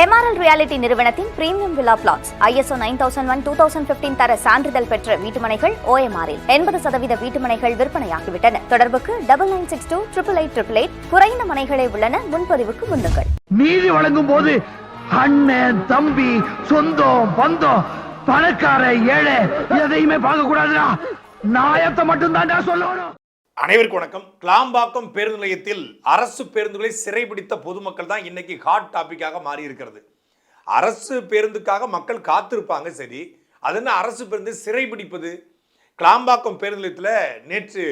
MRL reality நிறுவனத்தின் premium விழா flats ISO nine thousand one two thousand fifteen தர சான்றிதழ் பெற்ற வீட்டுமனைகள் ஓஎம்ஆரில் எண்பது சதவீத வீட்டுமனைகள் விற்பனையாகிவிட்டன. தொடர்புக்கு double nine six two triple eight triple eight குறைந்த மனைகளே உள்ளன. முன்பதிவுக்கு முன்னுங்கள். நீதி வழங்கும் போது அண்ணன் தம்பி சொந்தம் பந்தம் பணக்கார ஏழை எதையுமே பார்க்க கூடாதுடா நாயத்தை மட்டும் சொல்லணும். அனைவருக்கும் வணக்கம். கிளாம்பாக்கம் பேருந்து நிலையத்தில் அரசு பேருந்துகளை சிறைபிடித்த பொதுமக்கள் தான் இன்னைக்கு ஹாட் டாபிக்காக மாறி இருக்கிறது. அரசு பேருந்துக்காக மக்கள் காத்திருப்பாங்க சரி. அது என்ன அரசு பேருந்து சிறைபிடிப்பது? கிளாம்பாக்கம் பேருந்து நிலையத்தில் நேற்று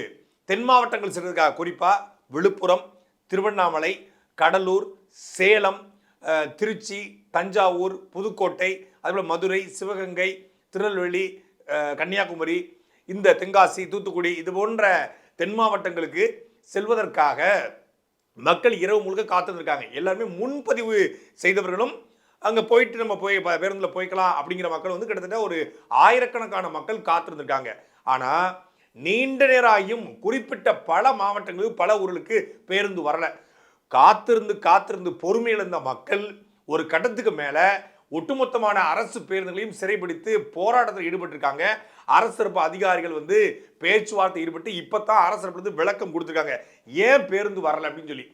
தென் மாவட்டங்கள் சென்றதுக்காக குறிப்பாக விழுப்புரம் திருவண்ணாமலை கடலூர் சேலம் திருச்சி தஞ்சாவூர் புதுக்கோட்டை அதுபோல் மதுரை சிவகங்கை திருநெல்வேலி கன்னியாகுமரி இந்த தென்காசி தூத்துக்குடி இது போன்ற தென் மாவட்டங்களுக்கு செல்வதற்காக மக்கள் இரவு முழுக்க காத்திருந்திருக்காங்க. எல்லாருமே முன்பதிவு செய்தவர்களும் அங்கே போயிட்டு நம்ம போய் பேருந்தில் போய்க்கலாம் அப்படிங்கிற மக்கள் வந்து கிட்டத்தட்ட ஒரு ஆயிரக்கணக்கான மக்கள் காத்திருந்திருக்காங்க. ஆனால் நீண்ட நேரம் ஆகியும் குறிப்பிட்ட பல மாவட்டங்களுக்கு பல ஊர்களுக்கு பேருந்து வரல. காத்திருந்து காத்திருந்து பொறுமை இருந்த மக்கள் ஒரு கட்டத்துக்கு மேலே ஒட்டுமொத்தமான அரசு பேருந்துகளையும் சிறைபிடித்து போராட்டத்தில் ஈடுபட்டிருக்காங்க. அரசு அதிகாரிகள் வந்து பேச்சுவார்த்தை ஈடுபட்டு இப்போ தான் அரசு தரப்புல விளக்கம் கொடுத்துருக்காங்க. ஏன் பேருந்து வரல அப்படின்னு சொல்லி.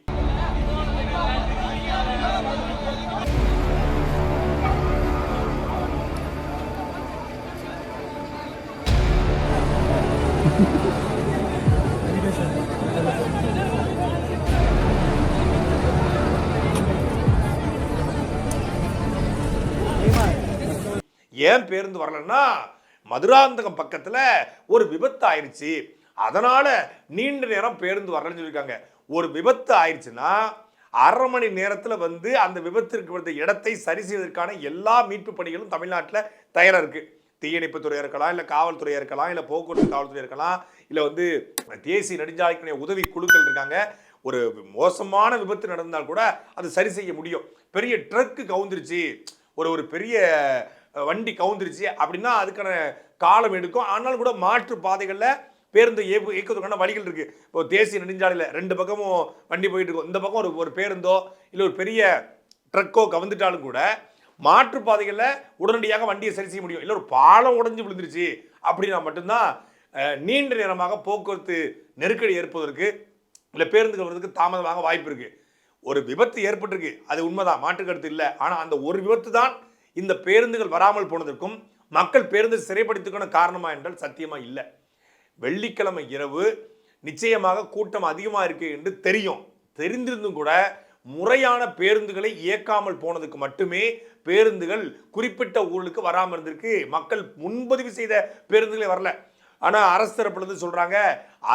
ஏன் பேருந்து வரலன்னா மதுராந்தகம் பக்கத்தில் ஒரு விபத்து ஆயிடுச்சு அதனால் நீண்ட நேரம் பேருந்து வரலன்னு சொல்லியிருக்காங்க. ஒரு விபத்து ஆயிடுச்சுன்னா அரை மணி நேரத்தில் வந்து அந்த விபத்திற்கு வந்த இடத்தை சரி செய்வதற்கான எல்லா மீட்பு பணிகளும் தமிழ்நாட்டில் தயாராக இருக்குது தீயணைப்பு துறையாக இருக்கலாம் இல்லை காவல்துறையாக இருக்கலாம் இல்லை போக்குவரத்து காவல்துறை இருக்கலாம் இல்லை வந்து தேசிய நெடுஞ்சாலைக்குரிய உதவி குழுக்கள் இருக்காங்க. ஒரு மோசமான விபத்து நடந்தால் கூட அது சரி செய்ய முடியும். பெரிய ட்ரக்கு கவுந்துருச்சு. ஒரு ஒரு பெரிய வண்டி கவுந்துருச்சு அப்படின்னா அதுக்கான காலம் எடுக்கும். ஆனாலும் கூட மாற்று பாதைகளில் பேருந்து இயக்கு இயக்குவதற்கான வழிகள் இருக்குது இப்போ தேசிய நெடுஞ்சாலையில் ரெண்டு பக்கமும் வண்டி போயிட்டு இருக்கும். இந்த பக்கம் ஒரு ஒரு பேருந்தோ இல்லை ஒரு பெரிய ட்ரக்கோ கவுந்துட்டாலும் கூட மாற்று பாதைகளில் உடனடியாக வண்டியை சரி செய்ய முடியும். இல்லை ஒரு பாலம் உடைஞ்சு விழுந்துருச்சு அப்படின்னா மட்டும்தான் நீண்ட நேரமாக போக்குவரத்து நெருக்கடி ஏற்பதற்கு இல்லை பேருந்துகள் வர்றதுக்கு தாமதமாக வாய்ப்பு இருக்குது ஒரு விபத்து ஏற்பட்டிருக்கு. அது உண்மைதான். மாற்றுக்கருத்து இல்லை. ஆனால் அந்த ஒரு விபத்து தான் இந்த பேருந்துகள் வராமல் போனதற்கும் மக்கள் பேருந்து சிறைப்படுத்திக்கணும் காரணமா என்றால் சத்தியமாக இல்லை. வெள்ளிக்கிழமை இரவு நிச்சயமாக கூட்டம் அதிகமாக இருக்கு என்று தெரியும். தெரிந்திருந்தும் கூட முறையான பேருந்துகளை இயக்காமல் போனதுக்கு மட்டுமே பேருந்துகள் குறிப்பிட்ட ஊர்களுக்கு வராமல் இருந்திருக்கு. மக்கள் முன்பதிவு செய்த பேருந்துகளே வரல. ஆனால் அரசு தரப்புலேருந்து சொல்கிறாங்க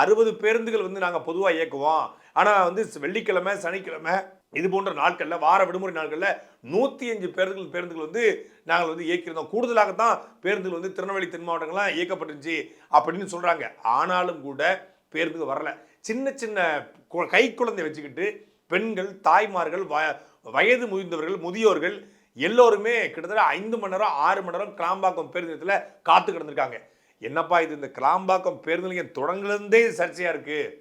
அறுபது பேருந்துகள் வந்து நாங்கள் பொதுவாக இயக்குவோம். ஆனால் வந்து வெள்ளிக்கிழமை சனிக்கிழமை இது போன்ற நாட்களில் வார விடுமுறை நாட்களில் நூற்றி அஞ்சு பேருந்துகள் பேருந்துகள் வந்து நாங்கள் வந்து இயக்கியிருந்தோம். கூடுதலாகத்தான் பேருந்துகள் வந்து திருநெல்வேலி தென் மாவட்டங்கள்லாம் இயக்கப்பட்டுருச்சு அப்படின்னு சொல்கிறாங்க ஆனாலும் கூட பேருந்துகள் வரல. சின்ன சின்ன கு- கை குழந்தை வச்சுக்கிட்டு பெண்கள் தாய்மார்கள் வ வயது முதிர்ந்தவர்கள் முதியோர்கள் எல்லோருமே கிட்டத்தட்ட ஐந்து மணி நேரம் ஆறு மணி நேரம் கிளாம்பாக்கம் பேருந்து நிலையத்தில் காத்து கிடந்திருக்காங்க. என்னப்பா இது? இந்த கிளாம்பாக்கம் பேருந்து நிலையம் தொடங்குலேருந்தே சர்ச்சையாக இருக்குது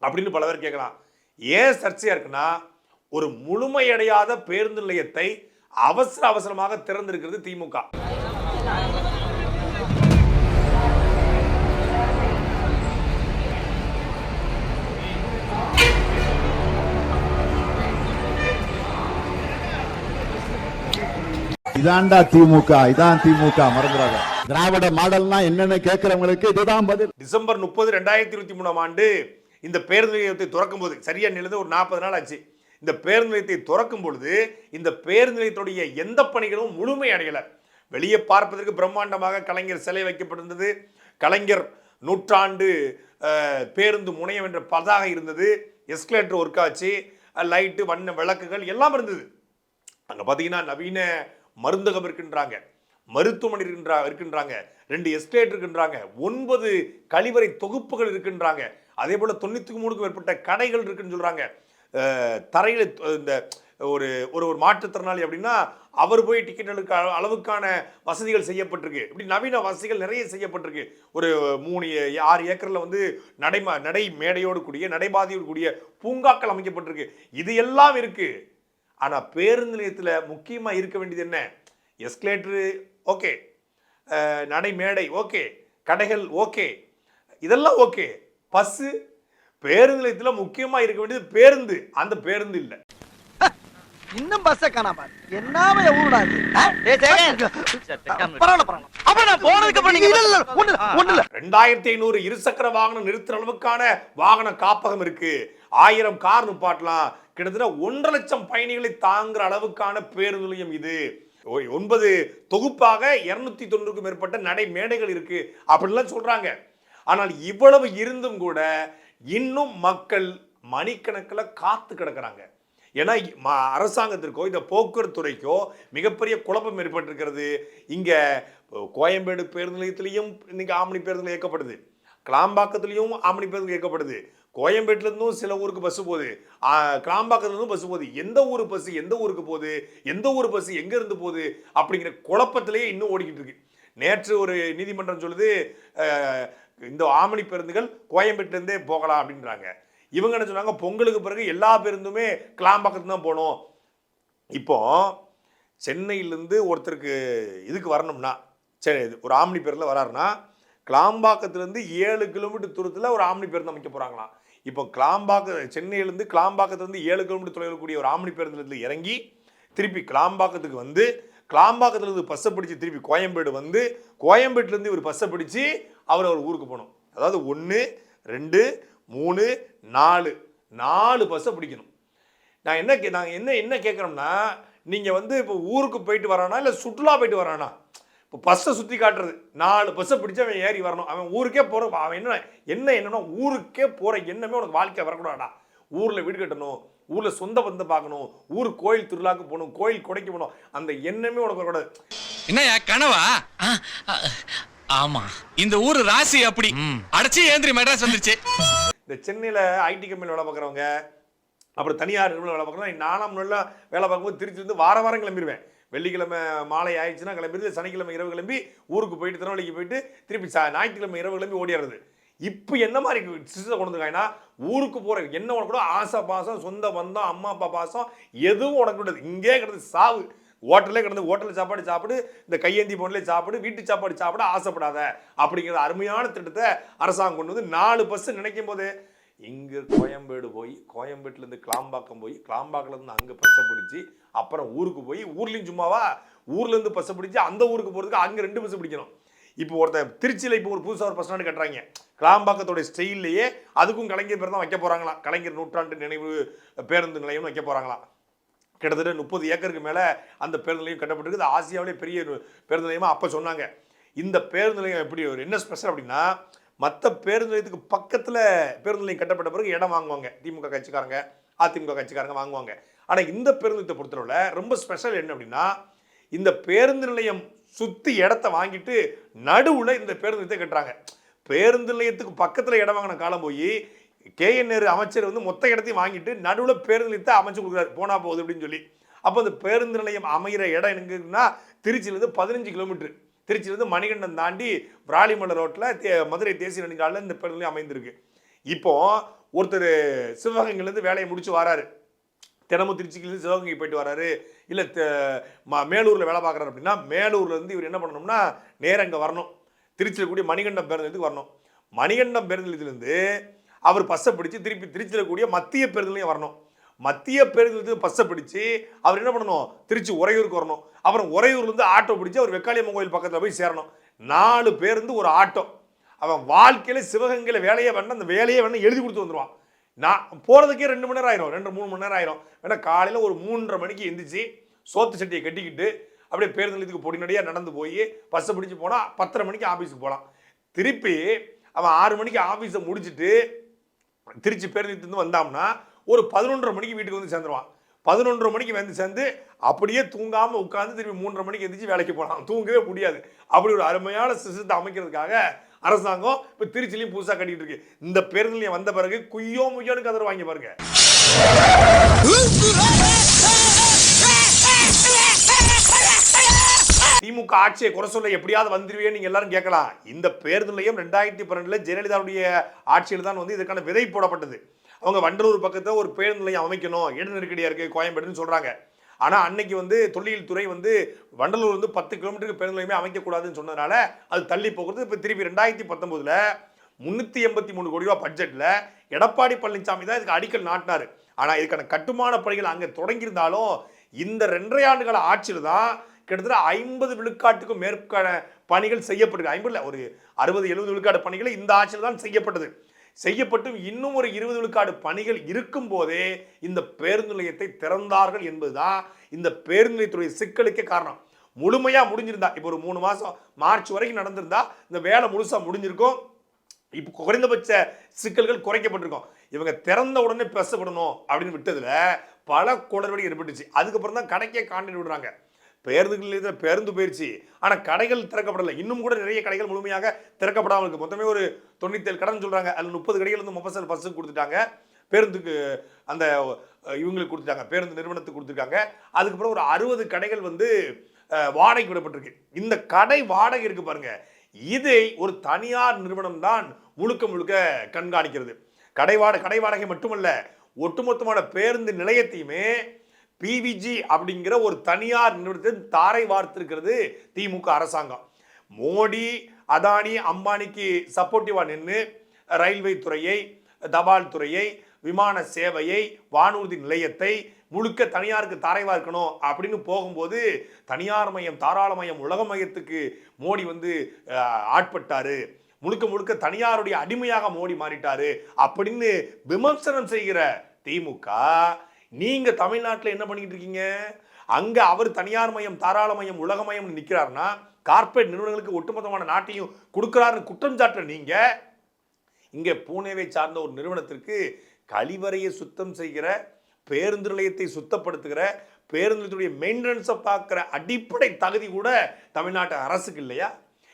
அப்படின்னு பல பேர் கேட்கலாம். ஏன் சர்ச்சையாக இருக்குன்னா ஒரு முழுமையடையாத பேருந்து நிலையத்தை அவசர அவசரமாக திறந்திருக்கிறது திமுக. இதான்டா திமுக இதான் திமுக மறந்துடாத. திராவிட மாடல்னா என்னன்னு கேக்குறவங்களுக்கு இதுதான் பதில். டிசம்பர் முப்பது ரெண்டாயிரத்தி இருபத்தி மூணாம் ஆண்டு இந்த பேருந்து நிலையத்தை திறக்கும் போது சரியா நிலந்து ஒரு நாற்பது நாள் ஆச்சு. இந்த பேருந்து நிலையத்தை திறக்கும் பொழுது இந்த பேருந்து நிலையத்துடைய எந்த பணிகளும் முழுமை அடையலை. வெளியே பார்ப்பதற்கு பிரம்மாண்டமாக கலைஞர் சிலை வைக்கப்பட்டிருந்தது. கலைஞர் நூற்றாண்டு பேருந்து முனையம் என்ற பதாக இருந்தது. எஸ்கலேட்டர் ஒர்க் ஆச்சு. லைட்டு வண்ண விளக்குகள் எல்லாம் இருந்தது. அங்கே பார்த்தீங்கன்னா நவீன மருந்தகம் இருக்கின்றாங்க. மருத்துவமனை இருக்கின்றா இருக்கின்றாங்க. ரெண்டு எஸ்டேட் இருக்கின்றாங்க. ஒன்பது கழிவறை தொகுப்புகள் இருக்கின்றாங்க. அதே போல் தொண்ணூற்றி மூணுக்கும் மேற்பட்ட கடைகள் இருக்குன்னு சொல்கிறாங்க தரையில் இந்த ஒரு ஒரு ஒரு மாற்றுத்திறனாளி அப்படின்னா அவர் போய் டிக்கெட் எடுக்க அளவுக்கான வசதிகள் செய்யப்பட்டிருக்கு. இப்படி நவீன வசதிகள் நிறைய செய்யப்பட்டிருக்கு. ஒரு மூணு ஆறு ஏக்கரில் வந்து நடைமா நடை மேடையோடு கூடிய நடைபாதையோடு கூடிய பூங்காக்கள் அமைக்கப்பட்டிருக்கு. இது எல்லாம் இருக்குது ஆனால் பேருந்து நிலையத்தில் முக்கியமாக இருக்க வேண்டியது என்ன? எஸ்கலேட்டரு ஓகே நடை மேடை ஓகே கடைகள் ஓகே இதெல்லாம் ஓகே பஸ்ஸு பேருந்து நிலையத்துல முக்கியமா இருக்க வேண்டியது பேருந்து. அந்த பேருந்து இல்லை. இன்னும் பஸ்ஸ காணா பாரு என்னாம ஊருடா இது? ஆ? பரவாயில்ல பரவாயில்ல. அப்புறம் நான் போனதுக்கு அப்புறம் நீங்க இல்ல இல்ல ஒண்ணு இல்ல, ஒண்ணு இல்ல ரெண்டாயிரத்தி ஐநூறு இருசக்கர வாகனம் நிறுத்துற அளவுக்கான வாகன காப்பகம் இருக்கு. ஆயிரம் கார் நிப்பாட்டலாம். கிட்டத்தட்ட ஒன்றரை லட்சம் பயணிகளை தாங்குற அளவுக்கான பேருந்து நிலையம் இது. ஒன்பது தொகுப்பாக இருநூத்தி தொண்ணூறுக்கும் மேற்பட்ட நடை மேடைகள் இருக்கு. அப்படிலாம் சொல்றாங்க. ஆனால் இவ்வளவு இருந்தும் கூட இன்னும் மக்கள் மணிக்கணக்கில் காத்து கிடக்குறாங்க. ஏன்னா ம- அரசாங்கத்திற்கோ இந்த போக்குவரத்துறைக்கோ மிகப்பெரிய குழப்பம் ஏற்பட்டிருக்கிறது. இங்கே கோயம்பேடு பேருந்து நிலையத்திலையும் இன்னைக்கு ஆம்னி பேருந்து இயக்கப்படுது. கிளாம்பாக்கத்துலேயும் ஆம்னி பேருந்து இயக்கப்படுது. கோயம்பேட்டிலேருந்தும் சில ஊருக்கு பஸ் போகுது. கிளாம்பாக்கத்துலேருந்தும் பஸ்ஸு பஸ் போகுது. எந்த ஊர் பஸ்ஸு எந்த ஊருக்கு போகுது? எந்த ஊர் பஸ்ஸு எங்கேருந்து போகுது? அப்படிங்கிற குழப்பத்திலேயே இன்னும் ஓடிக்கிட்டு இருக்கு. நேற்று ஒரு நீதிமன்றம் சொல்லுது இந்த ஆமணி பேருந்துகள் கோயம்பேட்டிலேருந்தே போகலாம் அப்படின்றாங்க. இவங்க என்ன சொன்னாங்க? பொங்கலுக்கு பிறகு எல்லா பேருந்துமே கிளாம்பாக்கத்து தான் போகணும். இப்போ சென்னையிலேருந்து ஒருத்தருக்கு இதுக்கு வரணும்னா சரி இது ஒரு ஆம்னி பேரில் வராருன்னா கிளாம்பாக்கத்துலேருந்து ஏழு கிலோமீட்டர் தூரத்தில் ஒரு ஆம்னி பேருந்து அமைக்க போகிறாங்களாம் இப்போ கிளாம்பாக்க சென்னையிலேருந்து கிளாம்பாக்கத்துலேருந்து ஏழு கிலோமீட்டர் தொலைவில் கூடிய ஒரு ஆம்னி பேருந்துலேருந்து இறங்கி திருப்பி கிளாம்பாக்கத்துக்கு வந்து கிளாம்பாக்கத்துலேருந்து பஸ்ஸை பிடிச்சி திருப்பி கோயம்பேடு வந்து கோயம்பேட்டிலேருந்து இவர் பஸ்ஸை பிடிச்சி அவர் அவர் ஊருக்கு போகணும். அதாவது ஒன்று ரெண்டு மூணு நாலு. நாலு பஸ்ஸை பிடிக்கணும். நான் என்ன கே நாங்கள் என்ன என்ன கேட்குறோம்னா நீங்கள் வந்து இப்போ ஊருக்கு போயிட்டு வரானா இல்லை சுற்றுலா போயிட்டு வரானா? இப்போ பஸ்ஸை சுற்றி காட்டுறது. நாலு பஸ்ஸை பிடிச்சு அவன் ஏறி வரணும். அவன் ஊருக்கே போகிற அவன் என்ன என்ன என்னன்னா ஊருக்கே போகிற எண்ணமே உனக்கு வாழ்க்கை வரக்கூடாதா ஊரில் வீடு கட்டணும். ஊரில் சொந்த பந்த பார்க்கணும் ஊர் கோயில் திருவிழாக்கு போகணும். கோயில் கொடைக்கு போகணும். அந்த எண்ணமே உனக்கு வரக்கூடாது. என்னய்யா கனவா? ஆமா. இந்த ஊரு ராசி அப்படி. அடைச்சி ஏந்திரி மெட்ராஸ் வந்துருச்சு. இந்த சென்னையில் ஐடி கம்பெனியில் வேலை பார்க்குறவங்க அப்புறம் தனியார் நிறுவனம் வேலை பார்க்குறவங்க நாலாம் நாளில் வேலை பார்க்கும்போது திருச்சிலேருந்து வார வாரம் கிளம்பிடுவேன் வெள்ளிக்கிழமை மாலை ஆயிடுச்சுன்னா கிளம்பிடுது சனிக்கிழமை இரவு கிளம்பி ஊருக்கு போயிட்டு திருநெல்வேலிக்கு போயிட்டு திருப்பி சா ஞாயிற்றுக்கிழமை இரவு கிளம்பி ஓடிடுறது இப்போ என்ன மாதிரி சிஸ்டத்தை கொண்டு வந்துருக்காங்கன்னா ஊருக்கு போகிற என்ன உனக்கு கூட ஆசை பாசம் சொந்த பந்தம் அம்மா அப்பா பாசம் எதுவும் உனக்கு கூடாது இங்கே கிடந்து சாவு. ஹோட்டலே கிடந்து ஹோட்டலில் சாப்பாடு சாப்பிடு இந்த கையேந்தி பொண்ணிலே சாப்பிடு வீட்டு சாப்பாடு சாப்பிட ஆசைப்படாத அப்படிங்கிற அருமையான திட்டத்தை அரசாங்கம் கொண்டு வந்து நாலு பஸ் நினைக்கும் போது இங்கே கோயம்பேடு போய் கோயம்பேட்டிலேருந்து கிளாம்பாக்கம் போய் கிளாம்பாக்கிலேருந்து அங்கே பஸ்ஸை பிடிச்சி அப்புறம் ஊருக்கு போய் ஊர்லேயும் சும்மாவா ஊர்லேருந்து பஸ்ஸை பிடிச்சி அந்த ஊருக்கு போகிறதுக்கு அங்கே ரெண்டு பஸ்ஸை பிடிக்கணும். இப்போ ஒருத்தன் திருச்சியில் இப்போ ஒரு புதுசாக ஒரு பஸ் ஸ்டாண்டு கட்டுறாங்க. கிளாம்பாக்கத்தோட ஸ்டைல்லையே அதுக்கும் கலைஞர் பேர் தான் வைக்க போகிறாங்களாம் கலைஞர் நூற்றாண்டு நினைவு பேருந்து நிலையம்னு வைக்க போகிறாங்களாம் கிட்டத்தட்ட முப்பது ஏக்கருக்கு மேலே அந்த பேருந்து நிலையம் கட்டப்பட்டிருக்கு. இது ஆசியாவிலே பெரிய ஒரு பேருந்து நிலையமாக அப்போ சொன்னாங்க. இந்த பேருந்து நிலையம் எப்படி ஒரு என்ன ஸ்பெஷல் அப்படின்னா மற்ற பேருந்து நிலையத்துக்கு பக்கத்தில் பேருந்து நிலையம் கட்டப்பட்ட பிறகு இடம் வாங்குவாங்க. திமுக கட்சிக்காரங்க அதிமுக கட்சிக்காரங்க வாங்குவாங்க. ஆனால் இந்த பேருந்து நிலையத்தை பொறுத்தளவில் ரொம்ப ஸ்பெஷல் என்ன அப்படின்னா இந்த பேருந்து நிலையம் சுற்றி இடத்த வாங்கிட்டு நடுவில் இந்த பேருந்து நிலையத்தை கட்டுறாங்க. பேருந்து நிலையத்துக்கு பக்கத்தில் இடம் வாங்கின காலம் போய் கேஎன்ஆர் அமைச்சர் வந்து மொத்த இடத்தையும் வாங்கிட்டு நடுவில் பேருந்து நிலையத்தை அமைச்சு கொடுக்குறாரு. போனா போகுது அப்படின்னு சொல்லி. அப்போ அந்த பேருந்து நிலையம் அமைகிற இடம் எங்கன்னா திருச்சியிலேருந்து பதினஞ்சு கிலோமீட்டர். திருச்சியிலேருந்து மணிகண்டம் தாண்டி விராலிமலை ரோட்டில் தே மதுரை தேசிய நெடுஞ்சாலையில் இந்த பேருந்து நிலையம் அமைந்திருக்கு. இப்போ ஒருத்தர் சிவகங்கையிலேருந்து வேலையை முடிச்சு வராரு. தினமும் திருச்சிக்கிலேருந்து சிவகங்கை போயிட்டு வராரு. இல்லை மேலூரில் வேலை பார்க்குறாரு அப்படின்னா மேலூர்லேருந்து இவர் என்ன பண்ணணும்னா நேரம் இங்கே வரணும். திருச்சியில் கூடிய மணிகண்டம் பேருந்து வரணும். மணிகண்டம் பேருந்து நிலையத்திலேருந்து அவர் பஸ்ஸை பிடிச்சி திருப்பி திருச்சியில் கூடிய மத்திய பேருந்துலையும் வரணும். மத்திய பேருந்து பஸ்ஸை பிடிச்சி அவர் என்ன பண்ணணும்? திருச்சி உறையூருக்கு வரணும். அப்புறம் உறையூர்லேருந்து ஆட்டோ பிடிச்சி அவர் வெக்காளியம்மன் கோயில் பக்கத்தில் போய் சேரணும். நாலு பேருந்து ஒரு ஆட்டோ. அவன் வாழ்க்கையில் சிவகங்கையில் வேலையை வேணும் அந்த வேலையை வேணும் எழுதி கொடுத்து வந்துடுவான் நான் போகிறதுக்கே ரெண்டு மணி நேரம் ஆயிரும். ரெண்டு மூணு மணி நேரம் ஆயிரும். வேணால் காலையில் ஒரு மூன்றரை மணிக்கு எந்திரிச்சு சோத்து சட்டியை கட்டிக்கிட்டு அப்படியே பேருந்து நிலையத்துக்கு பொடிநடியாக நடந்து போய் பஸ்ஸை பிடிச்சி போனால் பத்தரை மணிக்கு ஆஃபீஸுக்கு போகலாம் திருப்பி அவன் ஆறு மணிக்கு ஆஃபீஸை முடிச்சுட்டு திருச்சி பேருந்து வந்தோம்னா ஒரு பதினொன்றரை மணிக்கு வீட்டுக்கு வந்து சேர்ந்துருவான். பதினொன்றரை மணிக்கு வந்து சேர்ந்து அப்படியே தூங்காமல் உட்காந்து திருப்பி மூன்றரை மணிக்கு எந்திரிச்சு வேலைக்கு போகலாம். தூங்கவே முடியாது. அப்படி ஒரு அருமையான சிஸ்டத்தை அமைக்கிறதுக்காக அரசாங்கம் இப்போ திருச்சிலையும் புதுசாக கட்டிட்டு இருக்கு. இந்த பேருந்து நிலையம் வந்த பிறகு குய்யோ முய்யோன்னு கதர் வாங்கி பாருங்க. திமுக ஆட்சியை குறை சொல்ல எப்படியாவது வந்துருவேன் நீங்க எல்லாரும் கேட்கலாம். இந்த பேருந்து நிலையம் ரெண்டாயிரத்தி பன்னெண்டுல ஜெயலலிதாவுடைய ஆட்சியில் தான் வந்து இதற்கான விதை போடப்பட்டது. அவங்க வண்டலூர் பக்கத்தில் ஒரு பேருந்து நிலையம் அமைக்கணும். இட நெருக்கடியா இருக்கு கோயம்பேடுன்னு சொல்றாங்க. ஆனா அன்னைக்கு வந்து தொல்லியல் துறை வந்து வண்டலூர் வந்து பத்து கிலோமீட்டருக்கு பேருந்து நிலையமே அமைக்கக்கூடாதுன்னு சொன்னதுனால அது தள்ளி போகிறது. இப்போ திருப்பி ரெண்டாயிரத்தி பத்தொன்பதுல முன்னூத்தி எண்பத்தி மூணு கோடி ரூபாய் பட்ஜெட்ல எடப்பாடி பழனிசாமி தான் இதுக்கு அடிக்கல் நாட்டினாரு. ஆனா இதுக்கான கட்டுமான பணிகள் அங்க தொடங்கியிருந்தாலும் இந்த ரெண்டரை ஆண்டுகால ஆட்சியில் தான் கிட்டத்தட்ட ஐம்பது விழுக்காட்டுக்கும் மேற்கான பணிகள் செய்யப்பட்டிருக்கு. ஐம்பதுல ஒரு அறுபது எழுபது விழுக்காடு பணிகள் இந்த ஆட்சியில் தான் செய்யப்பட்டது. செய்யப்பட்டும் இன்னும் ஒரு இருபது விழுக்காடு பணிகள் இருக்கும் போதே இந்த பேருந்து நிலையத்தை திறந்தார்கள் என்பதுதான் இந்த பேருந்து நிலையத்துடைய சிக்கலுக்கே காரணம். முழுமையாக முடிஞ்சிருந்தா இப்போ ஒரு மூணு மாதம் மார்ச் வரைக்கும் நடந்திருந்தா இந்த வேலை முழுசாக முடிஞ்சிருக்கும். இப்போ குறைந்தபட்ச சிக்கல்கள் குறைக்கப்பட்டிருக்கும். இவங்க திறந்த உடனே பேசப்படணும் அப்படின்னு விட்டதில் பல குளறுபடி ஏற்பட்டுச்சு. அதுக்கப்புறம் தான் கடைக்கே காண்டிட்டு விடுறாங்க பேருந்துகள் பேருந்து போயிருச்சு ஆனால் கடைகள் திறக்கப்படலை. இன்னும் கூட நிறைய கடைகள் முழுமையாக திறக்கப்படாமல் இருக்குது மொத்தமே ஒரு தொண்ணூத்தேழு கடன் சொல்கிறாங்க அதில் முப்பது கடைகள் வந்து மொபசல் பஸ்ஸுக்கு கொடுத்துட்டாங்க. பேருந்துக்கு அந்த இவங்களுக்கு கொடுத்துட்டாங்க. பேருந்து நிறுவனத்துக்கு கொடுத்துருக்காங்க. அதுக்கப்புறம் ஒரு அறுபது கடைகள் வந்து வாடகைக்கு விடப்பட்டிருக்கு. இந்த கடை வாடகை இருக்குது பாருங்கள் இதை ஒரு தனியார் நிறுவனம் தான் முழுக்க முழுக்க கண்காணிக்கிறது. கடை வாடகை கடை வாடகை மட்டுமல்ல ஒட்டுமொத்தமான பேருந்து நிலையத்தையுமே பிவிஜி அப்படிங்கிற ஒரு தனியார் நிறுவனத்தின் தாரை வார்த்திருக்கிறது திமுக அரசாங்கம். மோடி அதானி அம்பானிக்கு சப்போர்ட்டிவாக நின்று ரயில்வே துறையை தபால் துறையை விமான சேவையை வானூர்தி நிலையத்தை முழுக்க தனியாருக்கு தாரை வார்க்கணும் அப்படின்னு போகும்போது தனியார் மையம் தாராள மையம் உலக மையத்துக்கு மோடி வந்து ஆட்பட்டார். முழுக்க முழுக்க தனியாருடைய அடிமையாக மோடி மாறிட்டாரு அப்படின்னு விமர்சனம் செய்கிற திமுக நீங்கள் தமிழ்நாட்டில் என்ன பண்ணிக்கிட்டு இருக்கீங்க? அங்கே அவர் தனியார் மையம் தாராள மையம் உலக மையம் நிற்கிறாருன்னா கார்ப்பரேட் நிறுவனங்களுக்கு ஒட்டுமொத்தமான நாட்டையும் கொடுக்குறாருன்னு குற்றம் சாட்டுற நீங்கள் இங்கே பூனேவை சார்ந்த ஒரு நிறுவனத்திற்கு கழிவறையை சுத்தம் செய்கிற பேருந்து நிலையத்தை சுத்தப்படுத்துகிற பேருந்து நிலையத்துடைய மெயின்டெனன்ஸை பார்க்குற அடிப்படை தகுதி கூட தமிழ்நாட்டு அரசுக்கு இல்லையா?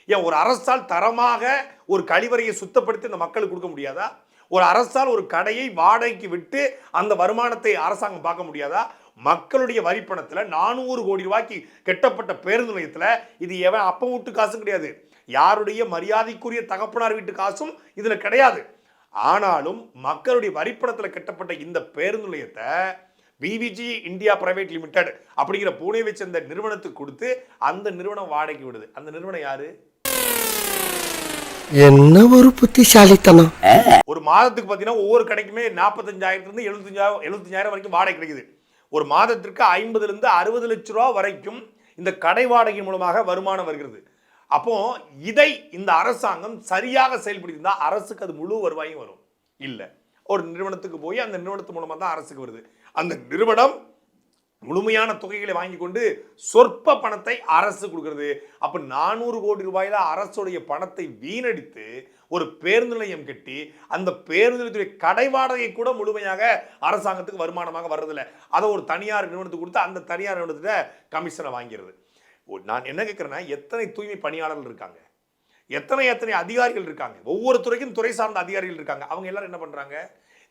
ஏன் ஒரு அரசால் தரமாக ஒரு கழிவறையை சுத்தப்படுத்தி இந்த மக்களுக்கு கொடுக்க முடியாதா? ஒரு அரசால் ஒரு கடையை வாடகைக்கு விட்டு அந்த வருமானத்தை அரசாங்கம் பார்க்க முடியாதா? மக்களுடைய வரிப்பணத்தில் நானூறு கோடி ரூபாய்க்கு கெட்டப்பட்ட பேருந்து நிலையத்தில் இது எவன் அப்பம் வீட்டு காசும் கிடையாது. யாருடைய மரியாதைக்குரிய தகப்பனார் வீட்டு காசும் இதில் கிடையாது. ஆனாலும் மக்களுடைய வரிப்பணத்தில் கட்டப்பட்ட இந்த பேருந்து நிலையத்தை பிவிஜி இந்தியா பிரைவேட் லிமிடெட் அப்படிங்கிற பூனேவை சேர்ந்த நிறுவனத்துக்கு கொடுத்து அந்த நிறுவனம் வாடகைக்கு விடுது. அந்த நிறுவனம் யாரு? என்ன ஒரு புத்திசாலித்தனம்? ஒரு மாதத்துக்கு பார்த்தீங்கன்னா ஒவ்வொரு கடைக்குமே நாற்பத்தஞ்சாயிரத்துலேருந்து எழுபத்தஞ்சாயிரம் எழுபத்தஞ்சாயிரம் வரைக்கும் வாடகை கிடைக்குது. ஒரு மாதத்திற்கு ஐம்பதுலேருந்து அறுபது லட்ச ரூபா வரைக்கும் இந்த கடை வாடகை மூலமாக வருமானம் வருகிறது. அப்போ இதை இந்த அரசாங்கம் சரியாக செயல்படுத்தியிருந்தா அரசுக்கு அது முழு வருவாயும் வரும். இல்லை. ஒரு நிறுவனத்துக்கு போய் அந்த நிறுவனத்து மூலமாக தான் அரசுக்கு வருது. அந்த நிறுவனம் முழுமையான தொகைகளை வாங்கி கொண்டு சொற்ப பணத்தை அரசு கொடுக்கறது. அப்போ நானூறு கோடி ரூபாயில அரசுடைய பணத்தை வீணடித்து ஒரு பேருந்து நிலையம் கட்டி அந்த பேருந்து நிலையத்துடைய கடை வாடகை கூட முழுமையாக அரசாங்கத்துக்கு வருமானமாக வர்றதில்ல. அதை ஒரு தனியார் நிறுவனத்துக்கு கொடுத்து அந்த தனியார் நிறுவனத்திட்ட கமிஷனை வாங்கிறது. ஓ, நான் என்ன கேட்குறேன்னா எத்தனை தூய்மை பணியாளர்கள் இருக்காங்க? எத்தனை எத்தனை அதிகாரிகள் இருக்காங்க? ஒவ்வொரு துறைக்கும் துறை சார்ந்த அதிகாரிகள் இருக்காங்க. அவங்க எல்லாரும் என்ன பண்ணுறாங்க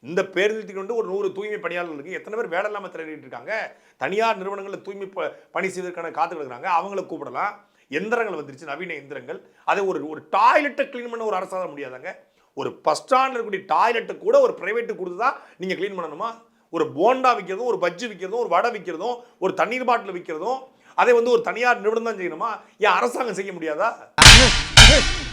இந்த பேருந்துக்கு வந்து ஒரு நூறு தூய்மை பணியாளர்களுக்கு எத்தனை பேர் வேலை இல்லாமல் திரட்டிட்டு இருக்காங்க தனியார் நிறுவனங்களில் தூய்மை ப- பணி செய்வதற்கான காத்து கிடக்குறாங்க அவங்கள கூப்பிடலாம். எந்திரங்கள் வந்துருச்சு நவீன எந்திரங்கள். அதை ஒரு ஒரு டாய்லெட்டை க்ளீன் பண்ண ஒரு அரசாங்கம் முடியாதாங்க? ஒரு பஸ் ஸ்டாண்டில் இருக்கக்கூடிய டாய்லெட்டை கூட ஒரு ப்ரைவேட்டு கொடுத்து தான் நீங்கள் க்ளீன் பண்ணணுமா? ஒரு போண்டா விற்கிறதும் ஒரு பஜ்ஜி விற்கிறதும் ஒரு வடை விற்கிறதும் ஒரு தண்ணீர் பாட்டில் விற்கிறதும் அதை வந்து ஒரு தனியார் நிறுவனம் தான் செய்யணுமா? ஏன் அரசாங்கம் செய்ய முடியாதா?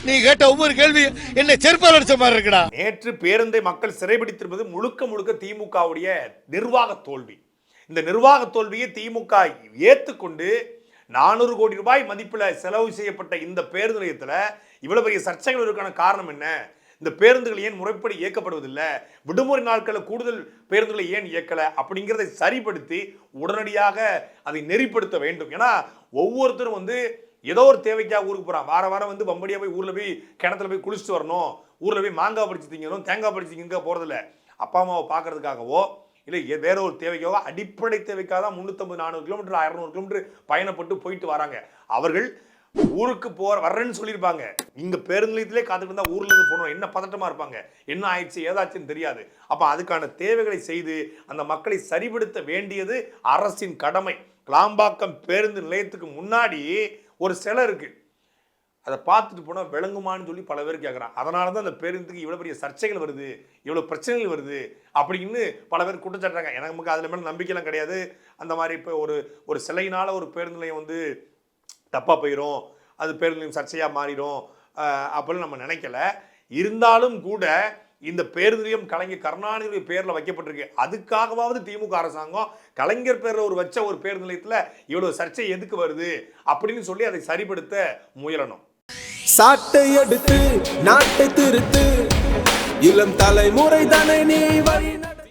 நீ கேட்ட ஒவ்வொரு கேள்வி என்ன செருப்பால் அடிச்ச மாதிரி இருக்குடா. நேற்று பேருந்தை மக்கள் சிறைபிடித்திருப்பது முழுக்க முழுக்க திமுகவுடைய நிர்வாக தோல்வி. இந்த நிர்வாக தோல்வியை திமுக ஏற்றுக்கொண்டு நானூறு கோடி ரூபாய் மதிப்பில் செலவு செய்யப்பட்ட இந்த பேருந்து நிலையத்தில் இவ்வளவு பெரிய சர்ச்சைகள் இருக்கான காரணம் என்ன? இந்த பேருந்துகள் ஏன் முறைப்படி இயக்கப்படுவதில்லை? விடுமுறை நாட்களில் கூடுதல் பேருந்துகளை ஏன் இயக்கலை? அப்படிங்கிறதை சரிப்படுத்தி உடனடியாக அதை நெறிப்படுத்த வேண்டும். ஏன்னா ஒவ்வொருத்தரும் வந்து ஏதோ ஒரு தேவைக்காக ஊருக்கு போகிறான் வார வாரம் வந்து பம்படியாக போய் ஊரில் போய் கிணத்துல போய் குளிச்சுட்டு வரணும். ஊரில் போய் மாங்காய் படிச்சு திங்கணும் தேங்காய் படிச்சு திங்க போகிறதில்ல அப்பா அம்மாவை பார்க்கறதுக்காகவோ இல்லை வேற ஒரு தேவைக்காக அடிப்படை தேவைக்காக தான் முந்நூற்றம்பது நானூறு கிலோமீட்டர் அறநூறு கிலோமீட்டர் பயணப்பட்டு போயிட்டு வராங்க. அவர்கள் ஊருக்கு போற வர்றேன்னு சொல்லியிருப்பாங்க. இங்க பேருந்து நிலையத்திலே காத்துட்டு இருந்தா ஊர்ல இருந்து போகணும். என்ன பதட்டமா இருப்பாங்க? என்ன ஆயிடுச்சு? ஏதாச்சுன்னு தெரியாது. அப்ப அதுக்கான தேவைகளை செய்து அந்த மக்களை சரிபடுத்த வேண்டியது அரசின் கடமை. கிளாம்பாக்கம் பேருந்து நிலையத்துக்கு முன்னாடி ஒரு சிலை இருக்குது அதை பார்த்துட்டு போனால் விளங்குமான்னு சொல்லி பல பேர் கேட்குறான் அதனால தான் அந்த பேருந்துக்கு இவ்வளோ பெரிய சர்ச்சைகள் வருது இவ்வளோ பிரச்சனைகள் வருது அப்படின்னு பல பேர் குற்றச்சாட்டுறாங்க எனக்கு நமக்கு அதில் மேலே நம்பிக்கைலாம் கிடையாது. அந்த மாதிரி இப்போ ஒரு ஒரு சிலையினால் ஒரு பேருந்து நிலையம் வந்து தப்பாக போயிடும் அது பேருந்து நிலையம் சர்ச்சையாக மாறிடும் அப்படின்னு நம்ம நினைக்கல. இருந்தாலும் கூட இந்த பேருந்து நிலையம் கலைஞர் கருணாநிதி பேரில் வைக்கப்பட்டிருக்கு. அதுக்காகவாவது திமுக அரசாங்கம் கலைஞர் பேரில் ஒரு வச்ச ஒரு பேருந்து நிலையத்தில் இவ்வளோ சர்ச்சை எதுக்கு வருது? அப்படின்னு சொல்லி அதை சரிப்படுத்த முயலணும். சாட்டை எடுத்து நாட்டை திருத்து. இளம் தலைமுறை தானே நீ வழி